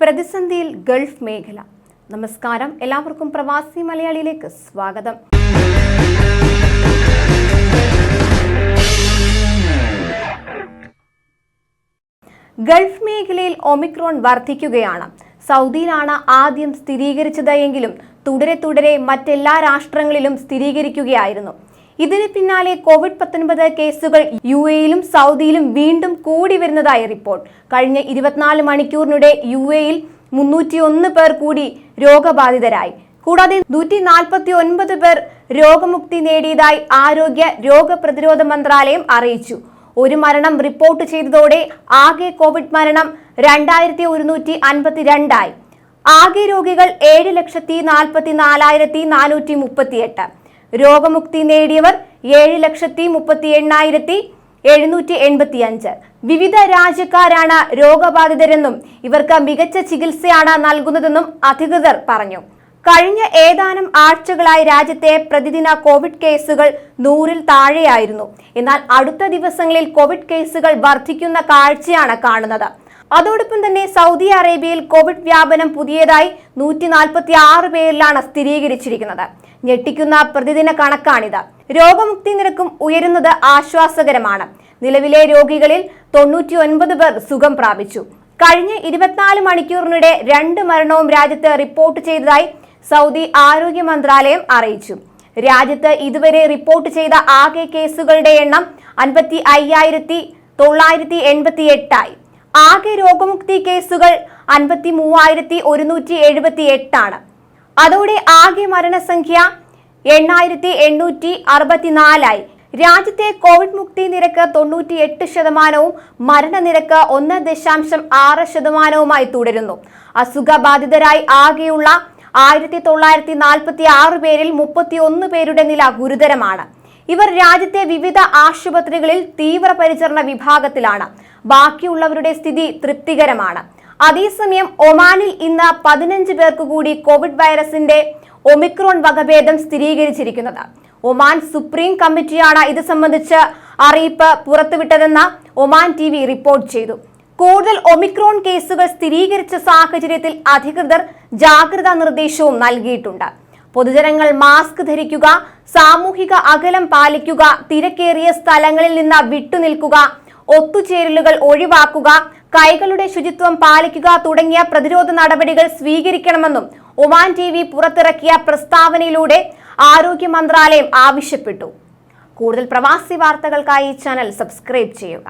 പ്രതിസന്ധിയിൽ ഗൾഫ് മേഖല. നമസ്കാരം. എല്ലാവർക്കും പ്രവാസി മലയാളിയിലേക്ക് സ്വാഗതം. ഗൾഫ് മേഖലയിൽ ഒമിക്രോൺ വർദ്ധിക്കുകയാണ്. സൗദിയിലാണ് ആദ്യം സ്ഥിരീകരിച്ചത് എങ്കിലും തുടരെ തുടരെ മറ്റെല്ലാ രാഷ്ട്രങ്ങളിലും സ്ഥിരീകരിക്കുകയായിരുന്നു. ഇതിന് പിന്നാലെ കോവിഡ് പത്തൊൻപത് കേസുകൾ യു എയിലും സൗദിയിലും വീണ്ടും കൂടി വരുന്നതായി റിപ്പോർട്ട്. കഴിഞ്ഞ ഇരുപത്തിനാല് മണിക്കൂറിനിടെ യു എയിൽ മുന്നൂറ്റി ഒന്ന് പേർ കൂടി രോഗബാധിതരായി. കൂടാതെ നൂറ്റി നാൽപ്പത്തി ഒൻപത് പേർ രോഗമുക്തി നേടിയതായി ആരോഗ്യ രോഗപ്രതിരോധ മന്ത്രാലയം അറിയിച്ചു. ഒരു മരണം റിപ്പോർട്ട് ചെയ്തതോടെ ആകെ കോവിഡ് മരണം രണ്ടായിരത്തി ഒരുന്നൂറ്റി അൻപത്തി രണ്ടായി ആകെ രോഗികൾ ഏഴ് ലക്ഷത്തി നാൽപ്പത്തി നാലായിരത്തി നാനൂറ്റി മുപ്പത്തിയെട്ട് രോഗമുക്തി നേടിയവർ ഏഴ് ലക്ഷത്തി മുപ്പത്തി എണ്ണായിരത്തി എഴുന്നൂറ്റി എൺപത്തി അഞ്ച്. വിവിധ രാജ്യക്കാരാണ് രോഗബാധിതരെന്നും ഇവർക്ക് മികച്ച ചികിത്സയാണ് നൽകുന്നതെന്നും അധികൃതർ പറഞ്ഞു. കഴിഞ്ഞ ഏതാനും ആഴ്ചകളായി രാജ്യത്തെ പ്രതിദിന കോവിഡ് കേസുകൾ നൂറിൽ താഴെയായിരുന്നു. എന്നാൽ അടുത്ത ദിവസങ്ങളിൽ കോവിഡ് കേസുകൾ വർദ്ധിക്കുന്ന കാഴ്ചയാണ് കാണുന്നത്. അതോടൊപ്പം തന്നെ സൗദി അറേബ്യയിൽ കോവിഡ് വ്യാപനം പുതിയതായി നൂറ്റി നാൽപ്പത്തി ആറ് പേരിലാണ് സ്ഥിരീകരിച്ചിരിക്കുന്നത്. ഞെട്ടിക്കുന്ന പ്രതിദിന കണക്കാണിത്. രോഗമുക്തി നിരക്കും ഉയരുന്നത് ആശ്വാസകരമാണ്. നിലവിലെ രോഗികളിൽ തൊണ്ണൂറ്റി ഒൻപത് പേർ സുഖം പ്രാപിച്ചു. കഴിഞ്ഞ ഇരുപത്തിനാല് മണിക്കൂറിനിടെ രണ്ട് മരണവും രാജ്യത്ത് റിപ്പോർട്ട് ചെയ്തതായി സൗദി ആരോഗ്യ മന്ത്രാലയം അറിയിച്ചു. രാജ്യത്ത് ഇതുവരെ റിപ്പോർട്ട് ചെയ്ത ആകെ കേസുകളുടെ എണ്ണം അൻപത്തി അയ്യായിരത്തി തൊള്ളായിരത്തി എൺപത്തി എട്ടായി ആകെ രോഗമുക്തി കേസുകൾ അൻപത്തി മൂവായിരത്തി ഒരുന്നൂറ്റി എഴുപത്തി എട്ടാണ് അതോടെ ആകെ മരണസംഖ്യ എണ്ണായിരത്തി എണ്ണൂറ്റി അറുപത്തിനാലായി രാജ്യത്തെ കോവിഡ് മുക്തി നിരക്ക് തൊണ്ണൂറ്റി എട്ട് ശതമാനവും മരണനിരക്ക് ഒന്ന് ദശാംശം ആറ് ശതമാനവുമായി തുടരുന്നു. അസുഖബാധിതരായി ആകെയുള്ള ആയിരത്തി തൊള്ളായിരത്തി നാൽപ്പത്തി ആറ് പേരിൽ മുപ്പത്തി ഒന്ന് പേരുടെ നില ഗുരുതരമാണ്. ഇവർ രാജ്യത്തെ വിവിധ ആശുപത്രികളിൽ തീവ്രപരിചരണ വിഭാഗത്തിലാണ്. ബാക്കിയുള്ളവരുടെ സ്ഥിതി തൃപ്തികരമാണ്. അതേസമയം ഒമാനിൽ ഇന്ന് പതിനഞ്ച് പേർക്ക് കൂടി കോവിഡ് വൈറസിന്റെ ഒമിക്രോൺ വകഭേദം സ്ഥിരീകരിച്ചിരിക്കുന്നത്. ഒമാൻ സുപ്രീം കമ്മിറ്റിയാണ് ഇത് സംബന്ധിച്ച് അറിയിപ്പ് പുറത്തുവിട്ടതെന്ന് ഒമാൻ ടി റിപ്പോർട്ട് ചെയ്തു. കൂടുതൽ ഒമിക്രോൺ കേസുകൾ സ്ഥിരീകരിച്ച സാഹചര്യത്തിൽ അധികൃതർ ജാഗ്രതാ നിർദ്ദേശവും നൽകിയിട്ടുണ്ട്. പൊതുജനങ്ങൾ മാസ്ക് ധരിക്കുക സാമൂഹിക അകലം പാലിക്കുക തിരക്കേറിയ സ്ഥലങ്ങളിൽ നിന്ന് വിട്ടുനിൽക്കുക ഒത്തുചേരലുകൾ ഒഴിവാക്കുക കൈകളുടെ ശുചിത്വം പാലിക്കുക തുടങ്ങിയ പ്രതിരോധ നടപടികൾ സ്വീകരിക്കണമെന്നും ഒമാൻ ടി വി പുറത്തിറക്കിയ പ്രസ്താവനയിലൂടെ ആരോഗ്യ മന്ത്രാലയം ആവശ്യപ്പെട്ടു. കൂടുതൽ പ്രവാസി വാർത്തകൾക്കായി ചാനൽ സബ്സ്ക്രൈബ് ചെയ്യുക.